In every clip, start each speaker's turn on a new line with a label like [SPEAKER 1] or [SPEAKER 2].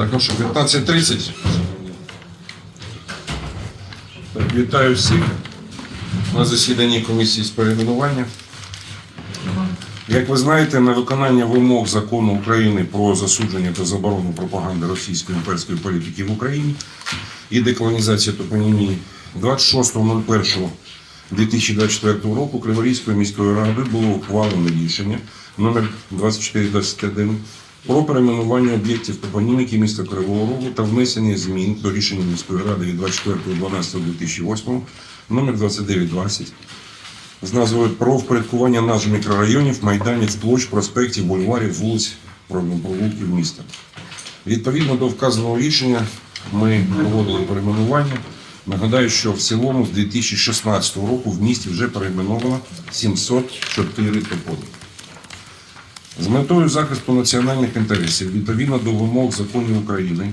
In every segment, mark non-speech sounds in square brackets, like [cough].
[SPEAKER 1] Так, ну що, 15.30. Так, вітаю всіх на засіданні комісії з перейменування. Як ви знаєте, на виконання вимог закону України про засудження та заборону пропаганди російської імперської політики в Україні і деколонізацію топонімії 26.01.2024 року Криворізькою міською радою було ухвалено рішення номер 2421 про перейменування об'єктів топоніміки міста Кривого Рогу та внесення змін до рішення міської ради від 24.12.2008 номер 2920 з назвою про впорядкування назв мікрорайонів, майданів, площ, проспектів, бульварів, вулиць, провулків міста. Відповідно до вказаного рішення ми проводили перейменування. Нагадаю, що в цілому з 2016 року в місті вже перейменовано 704 топони. З метою захисту національних інтересів відповідно до вимог законів України.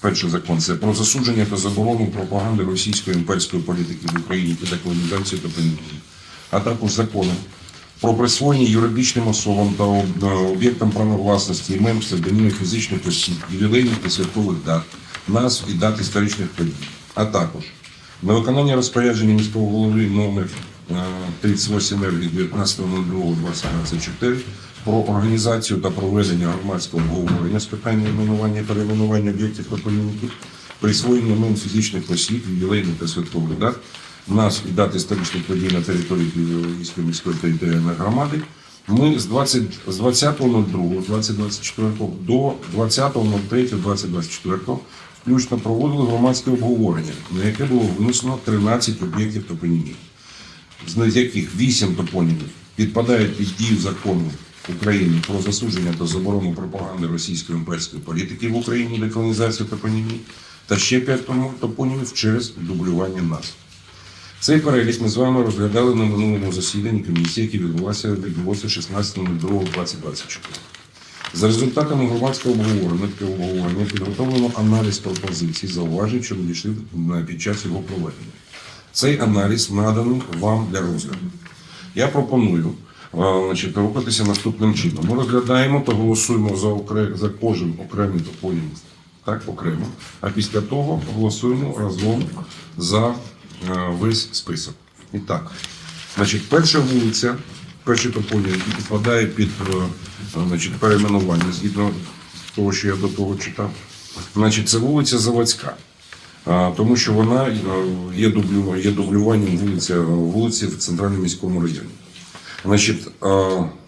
[SPEAKER 1] Перший закон це про засудження та заборону пропаганди російської імперської політики в Україні та деколонізацію та понятії, а також закони про присвоєння юридичним особам та е, об'єктам права власності імен псевдонімів фізичних осіб, ювілейних та святкових дат, назв і дат історичних подій, а також на виконання розпорядження міського голови номер е, 38 р від 19.02.2024 про організацію та проведення громадського обговорення з питання іменування і перейменування об'єктів топоніміки, присвоєння імен фізичних осіб, ювілейних та святкових дат, назв і дат історичних подій на території Києво-Львівської міської територіальної громади. Ми з 20 з 20.02.2024 до 20.03.2024 включно проводили громадське обговорення, на яке було внесено 13 об'єктів топонімії з яких 8 топонімів підпадають під дію закону України про засудження та заборону пропаганди російської імперської політики в Україні, деколонізацію топонімії, та ще 5 топонімів через дублювання назв. Цей перелік ми з вами розглядали на минулому засіданні комісії, яке відбулося відбулося 16.02.2024. За результатами громадського обговорення обговорення підготовлено аналіз пропозицій, зауважень, що надійшли на- під час його проведення. Цей аналіз наданий вам для розгляду. Я пропоную значить, рухатися наступним чином. Ми розглядаємо та голосуємо за, окре... за кожен окремий топонім так, окремо, а після того голосуємо разом за е, весь список. І так, значить, перша вулиця, перший топонім, підпадає під е, значить, перейменування згідно того, що я до того читав. Значить, це вулиця Заводська. Тому що вона е, є дублюванням вулиці, вулиці в центральному міському районі. Значить, е,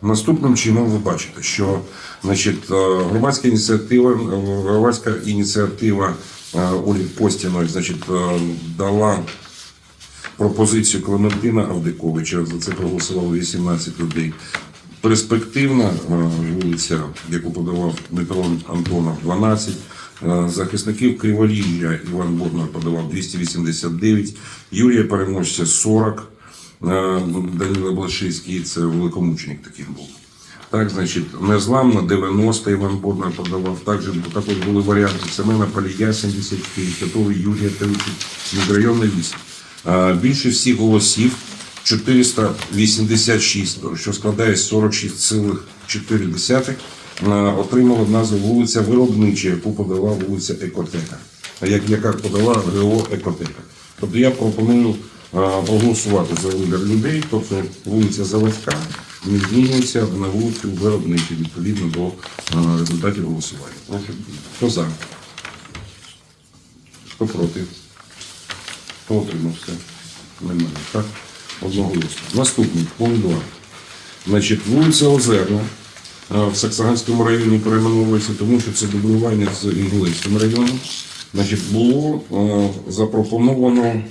[SPEAKER 1] наступним чином ви бачите, що значить, е, громадська ініціатива, е, громадська ініціатива Олі Постіної значить, дала пропозицію Клементина Авдиковича. За це проголосувало 18 людей. Перспективна вулиця, яку подавав Дмитро Антонов, 12. Е, Захисників Криволілля Іван Боднар подавав 289. Юрія Переможця 40. Е, Данило Блашинський, це великомученик такий був. Так, значить, незламна 90 Іван Боднар подавав. Також, також були варіанти Семена Палія 74, Тятовий Юрія 30, мікрорайонний 8. А, Більше всіх голосів 486, що складає 46,4, отримала назву вулиця Виробнича, яку подала вулиця Екотека. Як яка подала ГО Екотека. Тобто я пропоную проголосувати за вибір людей, тобто вулиця Заводська не змінюється на вулицю Виробнича відповідно до результатів голосування. Хто за? Хто проти? Хто утримався? Немає. Так? Одноголосно. Наступний, пункт 2. Значить, вулиця Озерна в Саксаганському районі перейменовується, тому що це дублювання з Інгулецьким районом. Значить, було запропоновано.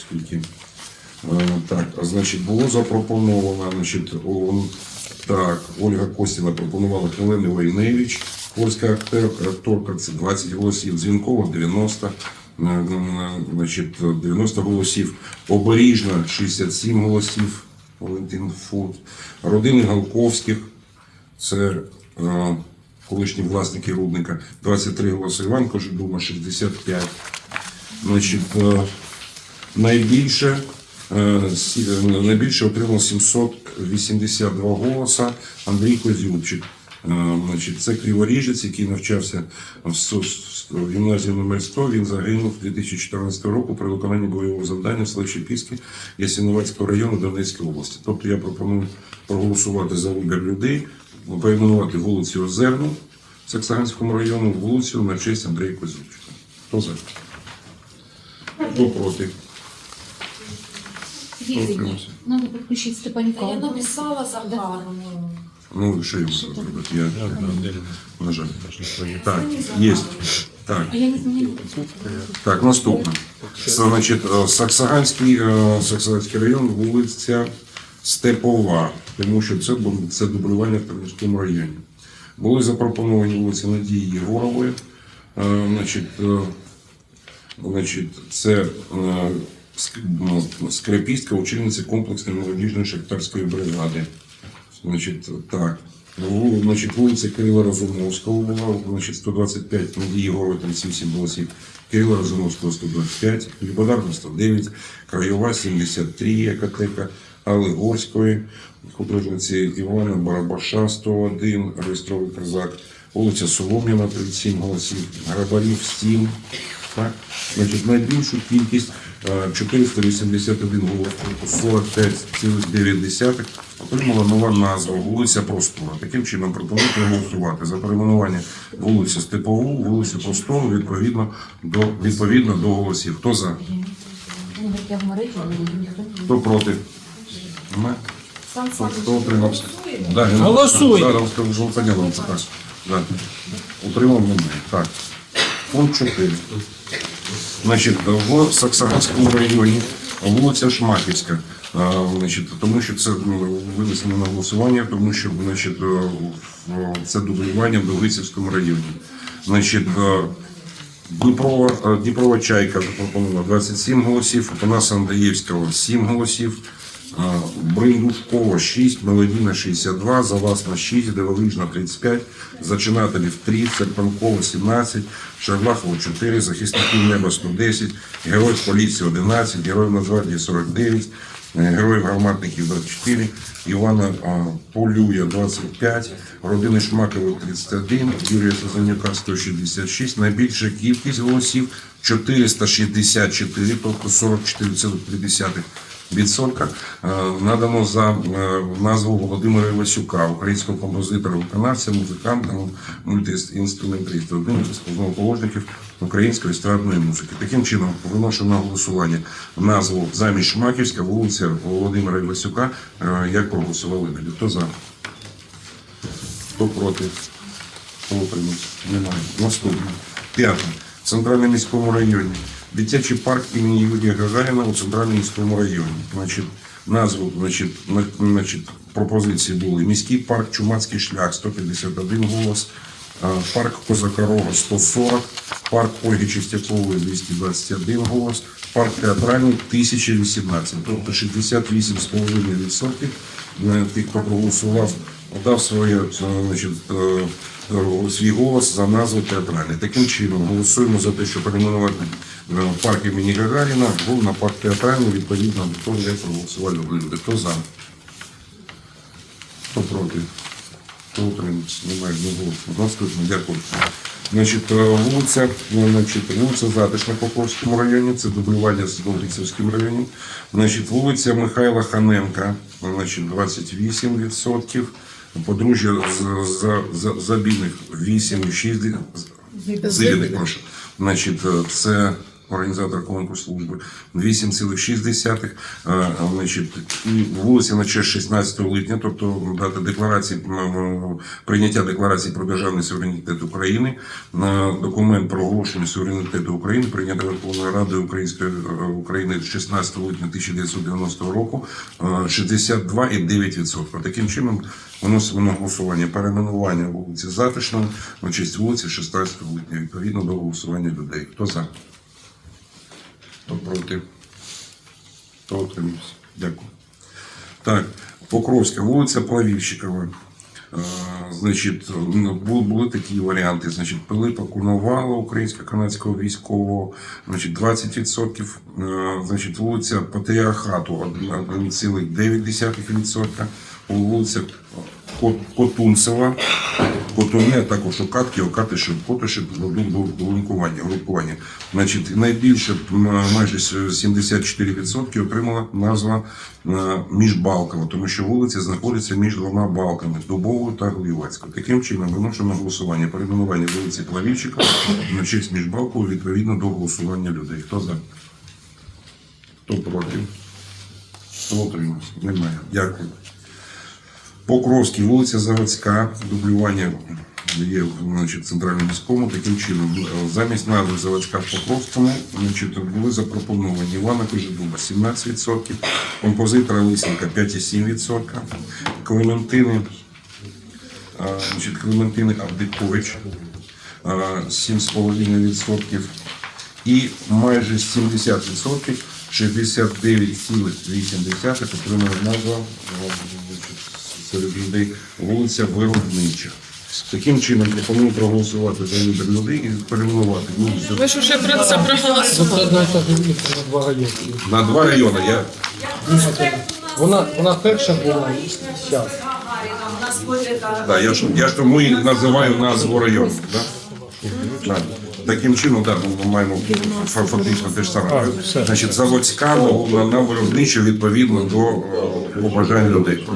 [SPEAKER 1] Скільки? Е, Так, а, значить, було запропоновано, значить, о, так, Ольга Костіна пропонувала Хелена Войневич, польська акторка, це 20 голосів, Дзвінкова 90, е, е, значить, 90 голосів, Оберіжна 67 голосів, Валентин Фут, родини Галковських, це колишні власники рудника, 23 голоси, Іван Кожедума 65. Значить, найбільше, е, е, найбільше отримав 782 голоса Андрій Козюбчик. Е, Значить, це Криворіжець, який навчався в гімназії номер 100. Він загинув 2014 року при виконанні бойового завдання в селі Шепіське Ясиновацького району Донецької області. Тобто я пропоную проголосувати за вибір людей, перейменувати вулицю Озерну в Саксаганському району, вулицю на честь Андрія Козючка. Хто за? Хто проти?
[SPEAKER 2] Видите, надо.
[SPEAKER 3] Я написала Захару.
[SPEAKER 1] Ну, що йому зробити? Я, на жаль. Так, є. Так.
[SPEAKER 2] А я не знаю.
[SPEAKER 1] Так, наступне. Значить, е, Саксаганський, е, Саксаганський район, вулиця Степова, тому що це, це дублювання в Тернівському районі. Були запропоновані вулиці Надії Єгорової, е, значить, значить, це скрипістка, учениця комплексної молодіжної шахтарської бригади. Значить, так. Значить, вулиця Кирила Розумовського була, значить, 125, Надії Єгорової, там 7 голосів. Кирила Розумовського 125, Любодарна 109, Краєва 73, Екатека, Алли Горської, художниці Івана Барабаша 101, реєстровий козак, вулиця Солом'яна 37 голосів, Грабарів 7, так? Значить, найбільшу кількість 481 голос, тобто 45,9 отримала нова назва вулиця Простора. Таким чином пропоную проголосувати за перейменування вулиці Степову, вулицю Простору відповідно до, відповідно до голосів. Хто за? Хто проти?
[SPEAKER 3] Сан
[SPEAKER 1] Хто, утримався? Да,
[SPEAKER 4] Голосуй!
[SPEAKER 1] Да. Утримав немає. Так. Пункт 4. Значить, в Саксаганському районі вулиця Шмаківська. Значить, тому що це винесено на голосування, тому що значить, це дублювання в Довгицівському районі. Значить, е, Дніпрова, е, Дніпрова чайка запропонувала 27 голосів, Панаса Андаєвського 7 голосів, Бриндушкова 6, Мелодіна 62, Завасна 6, Дивовижна 35, Зачинателів 3, Серпанкова 17, Шарлахова 4, Захисників неба 110, Героїв поліції 11, Героїв Нацгвардії 49, е, Героїв гарматників 24, Івана Полюя 25, родини Шмакових 31, Юрія Сазанюка 166, найбільша кількість голосів 464, тобто 44,3%. Відсотка е, надано за е, назву Володимира Івасюка, українського композитора, виконавця, музиканта, мультиінструменталіста, один з основоположників української естрадної музики. Таким чином виношу на голосування назву замість Шмаківська, вулиця Володимира Івасюка, е, як проголосували люди. Хто за? Хто проти? Хто утримався? Немає. Наступне. П'яте. В центральному міському районі. Дитячий парк імені Юрія Гагаріна у центральному районі. Значить, назву, значить, на- значить, пропозиції були міський парк Чумацький шлях 151 голос, парк Козакорога 140, парк Ольги Чистякової 221 голос, парк театральний 1018, тобто 68,5% е, тих, хто проголосував, дав своє, е, значить, е, свій голос за назву театральний. Таким чином голосуємо за те, щоб перейменувати е, парк імені Гагаріна був на парк театральний відповідно до того, як проголосували люди. Хто за? Хто проти? Хто утримався? Немає голосу. Наступно, дякую. Значить, е, вулиця, ну, значить, вулиця Затишна по Покровському районі, це дублювання з Довгицівським районом. Значить, вулиця Михайла Ханенка, значить, 28%. Подружжя Забіних 8,6%. Зиліних, прошу. Значить, е, це організатор конкурсу служби 8,6. Е, Значить, вулиця на честь 16 липня, тобто дата декларації прийняття декларації про державний суверенітет України на документ про оголошення суверенітету України, прийнятий Верховною Радою Української е, України 16 липня 1990 року е, 62,9%. Таким чином виносимо на голосування перейменування вулиці Затишної на честь вулиці 16 липня відповідно до голосування людей. Хто за? Хто проти? Дякую. Так, Покровська, вулиця Плавільщикова. Е, Значить, ну, були такі варіанти. Значить, Пилипа Куновала, українського канадського військового, значить, 20%. Е, Значить, вулиця Патріархату 1,9%. Вулиця Котунцева, Котовне, також у Катки, Окати, Котоші, групування, групування. Значить, найбільше, майже 74% отримала назва е, Міжбалкова, тому що вулиця знаходиться між двома балками Дубовою та Глівацькою. Таким чином, виношу на голосування перейменування вулиці Плавівчика на честь Міжбалкову відповідно до голосування людей. Хто за? Хто проти? Хто утримався? Немає. Дякую. Покровський, вулиця Заводська, дублювання є в центральному міському. Таким чином, замість назви Заводська в Покровському значить, були запропоновані Івана Кожедуба 17%, композитора Лисенка 5,7%, Клементини, значить, Клементини Авдикович 7,5% і майже 70%, 69,8% отримала назва серед людей вулиця Виробнича. Таким чином пропоную проголосувати за вибір людей і перейменувати вулицю
[SPEAKER 3] Ви ж уже про це проголосували.
[SPEAKER 4] На два райони.
[SPEAKER 1] на два райони. Я
[SPEAKER 4] Вона, вона перша була зараз.
[SPEAKER 1] Да, я ж я ж тому і називаю назву району. Да? Да. Таким чином, да, ну, ми маємо фактично те ж саме. Значить, заводська ну, на, на виробничу відповідно до е, побажань людей.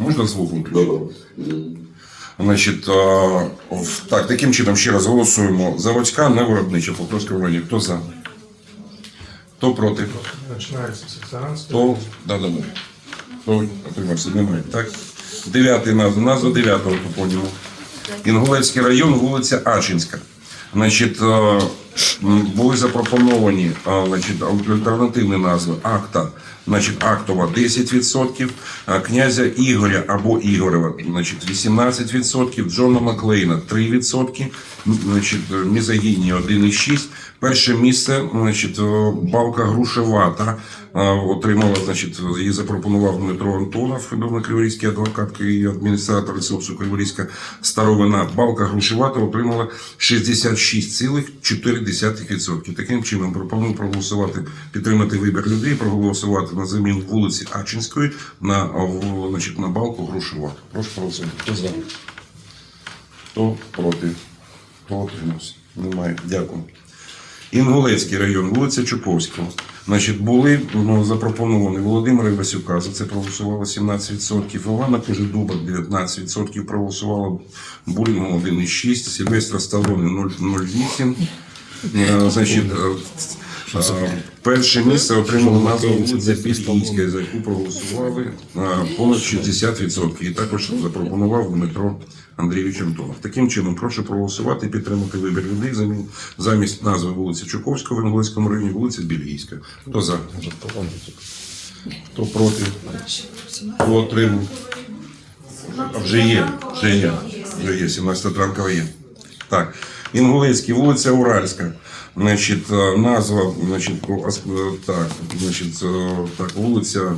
[SPEAKER 1] Можна звук виключити? Значить, е, так, таким чином ще раз голосуємо. Заводська на виробничу Полтавського районі. Хто за? Хто проти? Хто? Да, да, да. Хто отримався? Немає. Так. Дев'ятий назва, назва дев'ятого топоніму. Інгулецький район, вулиця Ачинська. Значить, е, були запропоновані е, значить, альтернативні назви акта, значить, актова 10%, князя Ігоря або Ігорева, значить, 18%, Джона Маклейна 3%, значить, Мізагіні мізогінія 1,6%. Перше місце, значить, е, балка Грушевата е, отримала, значить, її запропонував Дмитро Антонов, відомий криворізький адвокат і адміністратор ресурсу Криворізька старовина. Балка Грушевата отримала 66,4%. Таким чином пропоную проголосувати, підтримати вибір людей, проголосувати на заміну вулиці Ачинської на, значить, на балку Грушевату. Прошу проголосувати. Хто за? Хто проти? Хто утримався? Немає. Дякую. Інгулецький район, вулиця Чуповського. Значить, були ну, запропоновані Володимира Івасюка, за це проголосувало 17%, Івана Кожедуба 19%, проголосувало Булінгу 1,6%, Сільвестра Сталоне 0,08%. Е, Значить, е, перше місце отримало назву вулиця Пільська, за яку проголосували понад 60%. І також запропонував Дмитро Андрійович Антонов. Таким чином, прошу проголосувати і підтримати вибір людей замі- замість назви вулиці Чуковського в Інгулецькому районі вулиця Більгійська. Хто за? Хто проти? Хто отримав? Вже є, вже є, вже є, 17 ранкова є. Так, Інгулецький, вулиця Уральська. Значить, е, назва, значить, е, так, значить, е, так, вулиця,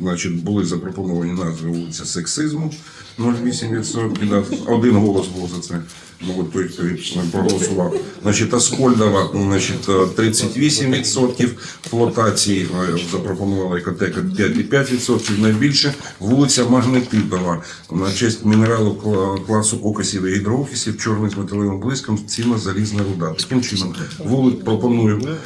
[SPEAKER 1] значить, були запропоновані назви вулиця сексизму 0,8%. Да, один голос був за це. Ну, той, хто проголосував. Значить, Аскольдова, значить, е, 38%. Флотації е, запропонувала екотека 5,5%. Найбільше вулиця Магнетитова. На честь мінералу класу окисів і гідроофісів, чорний з металевим блиском, ціна залізна руда. Таким чином, вулиць пропоную, е,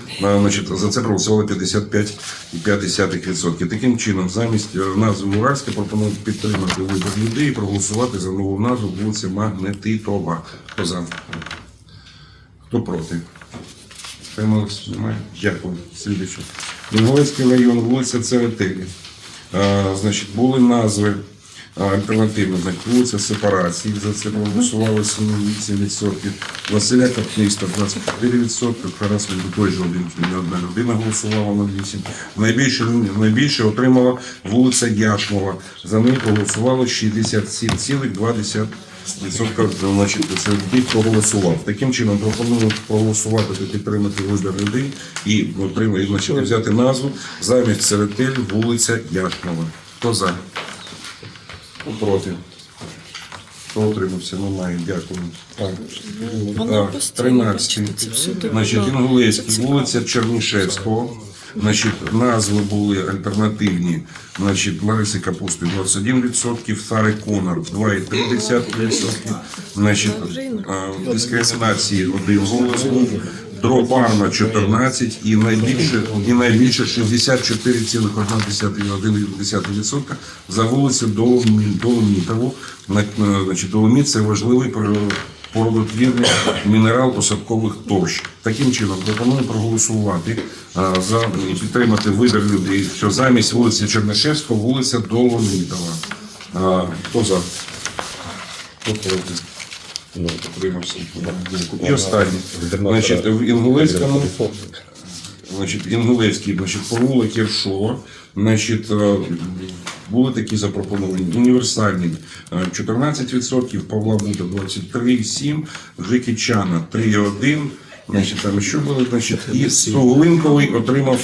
[SPEAKER 1] значить, за це проголосували 55,5%. Таким чином, замість е, назви Уральська пропоную підтримати вибір людей і проголосувати за нову назву вулиця Магнетитова. Хто за? Хто проти? Трималось? Немає? Дякую. Слідуючи. Інгулецький район, вулиця Церетелі. Значить, були назви а, альтернативні. Значить, вулиця Сепарації, за це проголосували 7%. Василя Капніста 24%. Тарас один, не одна людина голосувала на 8%. Найбільше, найбільше отримала вулиця Яшмова. За неї проголосувало 67,2%. Відсотка, значить, це тих, хто голосував. Таким чином пропоную проголосувати та підтримати вибір людей і отримати, значить, взяти назву замість Серетель вулиця Яшмова. Хто за? Проти? Хто утримався? Немає. Дякую. Так.
[SPEAKER 3] Вона
[SPEAKER 1] Так,
[SPEAKER 3] постійно,
[SPEAKER 1] 13.
[SPEAKER 3] бачите, це всюди
[SPEAKER 1] Значить. Інгулецький, вулиця Чернішевського. Значить, назви були альтернативні. Значить, Лариси Капусти 21%, Сари Конор 2,3%. Значить, е, дискримінації один голос був. Дропарна 14 і найбільше, і найбільше 64,1% за вулицю Доломі- Доломітову. На- на- Значить, Доломіт – це важливий породотвірний мінерал осадкових товщ. Таким чином, пропоную проголосувати за і підтримати вибір людей, що замість вулиці Чернишевського вулиця Доломітова. Хто за? Хто проти?
[SPEAKER 5] Ну.
[SPEAKER 1] І останнє. Значить, в Інгулецькому Значить, Інгулецький, значить, провулок Кіршова, значить, е, були такі запропоновані. Універсальний е, 14%, Павла Бута 23,7%, Жикічана 3,1%. Значить, там що було, значить, і Суглинковий отримав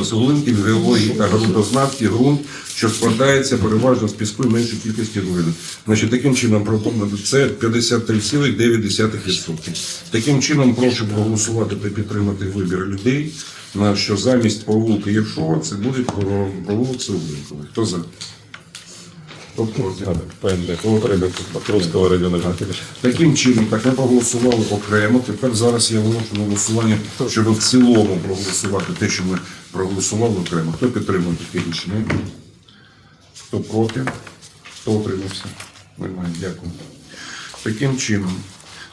[SPEAKER 1] е, Суглинків геології та ґрунтознавки ґрунт, що складається переважно з піску і меншої кількості глини. Значить, таким чином це 53,9%. Таким чином прошу проголосувати та підтримати вибір людей, на що замість провулка Єршова це буде про- провулок Суглинковий. Хто за? Хто проти?
[SPEAKER 5] ПНД, треба Покровського району.
[SPEAKER 1] Таким чином, так ми проголосували окремо. Тепер зараз я виношу на голосування, щоб в цілому проголосувати те, що ми проголосували окремо. Хто підтримує таке рішення? Хто проти? Хто утримався? Нормально, Дякую. Таким чином,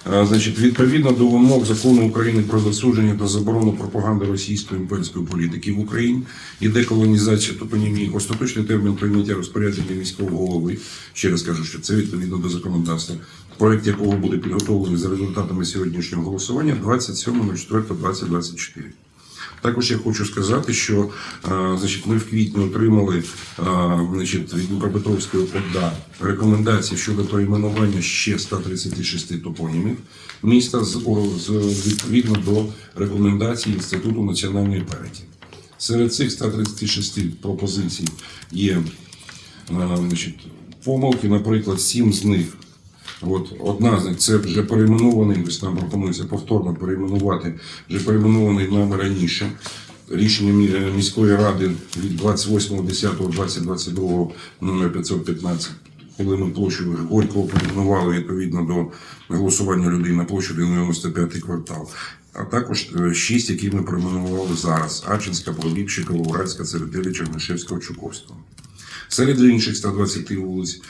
[SPEAKER 1] значить, відповідно до вимог закону України про засудження та заборону пропаганди російської імперської політики в Україні і деколонізація топонімії, остаточний термін прийняття розпорядження міського голови. Ще раз кажу, що це відповідно до законодавства. Проект якого буде підготовлений за результатами сьогоднішнього голосування 27.04.2024. Також я хочу сказати, що значить, ми в квітні отримали значить, від Дніпропетровської ОДА рекомендації щодо перейменування ще 136 топонімів міста з, відповідно до рекомендацій Інституту національної пам'яті. Серед цих 136 пропозицій є значить, помилки, наприклад, сім з них От одна з них це вже перейменований, ось нам пропонується повторно перейменувати, вже перейменований нами раніше. Рішення міської ради від 28.10.2022 номер 515, коли ми площу Горького перейменували відповідно до голосування людей на площу 95 квартал. А також е, шість, які ми перейменували зараз: Ачинська, Поліпщика, Уральська, Церетелі, Чернишевського, Чуковського. Серед інших 120 вулиць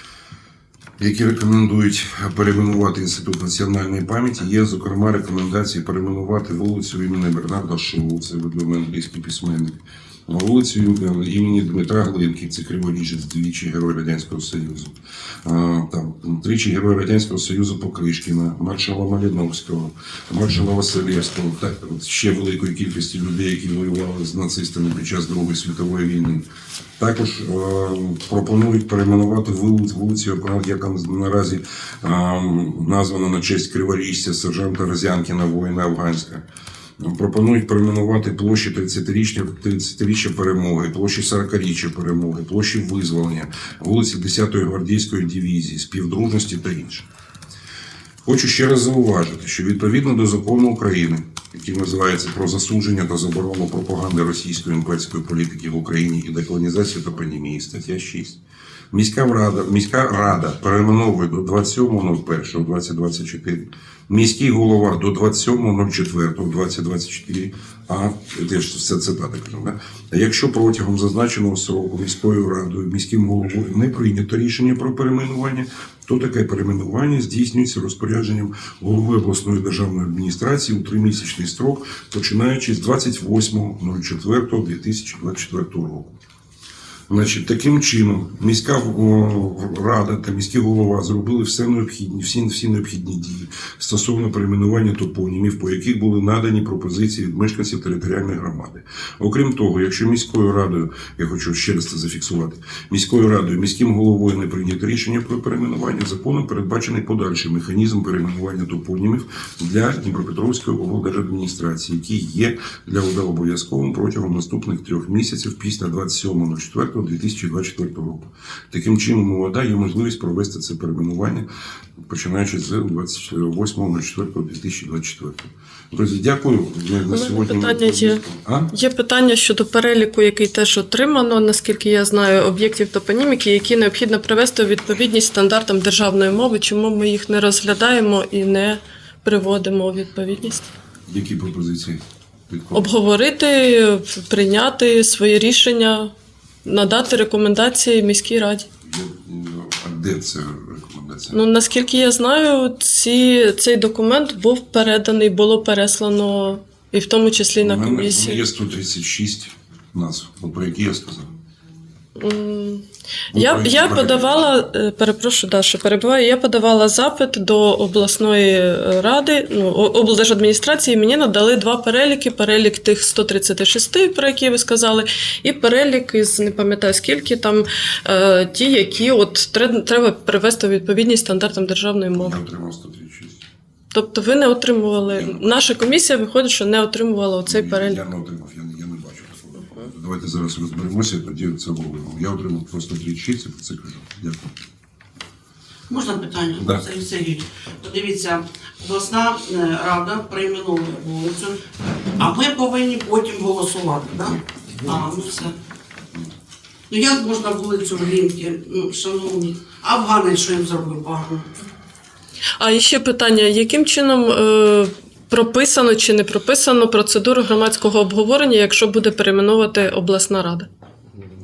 [SPEAKER 1] які рекомендують перейменувати інститут національної пам'яті. Є зокрема рекомендації перейменувати вулицю імені Бернарда Шоу, це відомий англійський письменник. Вулицю імені Дмитра Глинки, це Криворіжець, двічі герой Радянського Союзу. Там тричі герой Радянського Союзу Покришкіна, маршала Маліновського, маршала Василевського, так ще великої кількості людей, які воювали з нацистами під час Другої світової війни. Також е, пропонують перейменувати вулицю, яка наразі е, названа на честь Криворіжця, сержанта Розянкіна, воїна Афганська. Пропонують перейменувати площі 30-річня 30-річчя перемоги, площі 40-річчя перемоги, площі визволення, вулиці 10-ї гвардійської дивізії, співдружності та інше. Хочу ще раз зауважити, що відповідно до закону України, який називається про засудження та заборону пропаганди російської імперської політики в Україні і деколонізацію та пандемії, стаття 6. Міська рада, міська рада перейменовує до 27.01.2024, міський голова до 27.04.2024, а це ж все цитати кажу, да? Якщо протягом зазначеного сроку міською радою, міським головою не прийнято рішення про перейменування, то таке перейменування здійснюється розпорядженням голови обласної державної адміністрації у тримісячний строк, починаючи з 28.04.2024 року. Значить, таким чином міська рада та міський голова зробили все необхідні, всі, всі необхідні дії стосовно перейменування топонімів, по яких були надані пропозиції від мешканців територіальної громади. Окрім того, якщо міською радою, я хочу ще раз це зафіксувати, міською радою, міським головою не прийнято рішення про перейменування, законом передбачений подальший механізм перейменування топонімів для Дніпропетровської облдержадміністрації, який є для обов'язковим протягом наступних трьох місяців після 27.04.2024 2024 року. Таким чином, у є можливість провести це перейменування, починаючи з 28.04.2024. Друзі, дякую. На сьогодні
[SPEAKER 3] питання є.
[SPEAKER 1] А?
[SPEAKER 3] Є питання щодо переліку, який теж отримано, наскільки я знаю, об'єктів топоніміки, які необхідно привести у відповідність стандартам державної мови. Чому ми їх не розглядаємо і не приводимо у відповідність?
[SPEAKER 1] Які пропозиції?
[SPEAKER 3] Обговорити, прийняти свої рішення, надати рекомендації міській раді.
[SPEAKER 1] А де це рекомендація?
[SPEAKER 3] Ну наскільки я знаю, ці, цей документ був переданий, було переслано і в тому числі на комісії.
[SPEAKER 1] є 136 назв, про які я сказав.
[SPEAKER 3] Я, я подавала, е, перепрошую, Даша, перебуваю. Я подавала запит до обласної е, ради, ну, облдержадміністрації. Мені надали два переліки: перелік тих 136, про які ви сказали, і перелік із не пам'ятаю скільки там е, ті, які от треба привести у відповідність стандартам державної мови.
[SPEAKER 1] Я отримав 136.
[SPEAKER 3] Тобто ви не отримували. Наша комісія виходить, що не отримувала оцей перелік.
[SPEAKER 1] Я не отримав, я не, я не бачу такого. Давайте зараз розберемося, і тоді це обговоримо. Я отримав просто 36, і про це кажу. Дякую.
[SPEAKER 6] Можна питання?
[SPEAKER 1] Да.
[SPEAKER 6] Сергій Сергійович. Подивіться, обласна е, рада перейменовує вулицю, а ми повинні потім голосувати, так? А, ну все. Ну як можна вулицю в Глінки, ну, шановні, афганець, що їм зробив погано?
[SPEAKER 3] А ще питання: яким чином е, прописано чи не прописано процедуру громадського обговорення, якщо буде перейменувати обласна рада?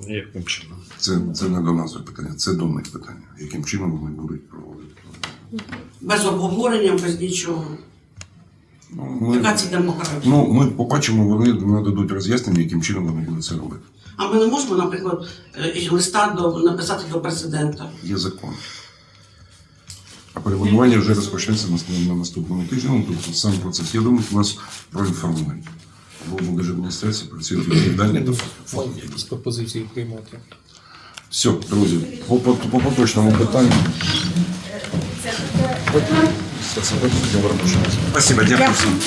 [SPEAKER 5] Яким чином?
[SPEAKER 1] Це, це не до нас питання, це до них питання. Яким чином вони будуть проводити?
[SPEAKER 6] Без обговорення, без нічого.
[SPEAKER 1] Ну, ми,
[SPEAKER 6] Яка це демократія?
[SPEAKER 1] ну, ми побачимо, вони нададуть роз'яснення, яким чином вони будуть це робити.
[SPEAKER 6] А ми не можемо, наприклад, е, листа до, написати до президента.
[SPEAKER 1] Є закон. А перейменування вже розпочнеться на, на наступному тижні. Ну, тобто сам процес. Я думаю, нас проінформують. Бо держадміністрація працює [clears throat] відповідальні до фонді.
[SPEAKER 4] Якісь пропозиції приймати.
[SPEAKER 1] Все, друзі, по, по, по поточному питанню. Спасибо, дякую всім.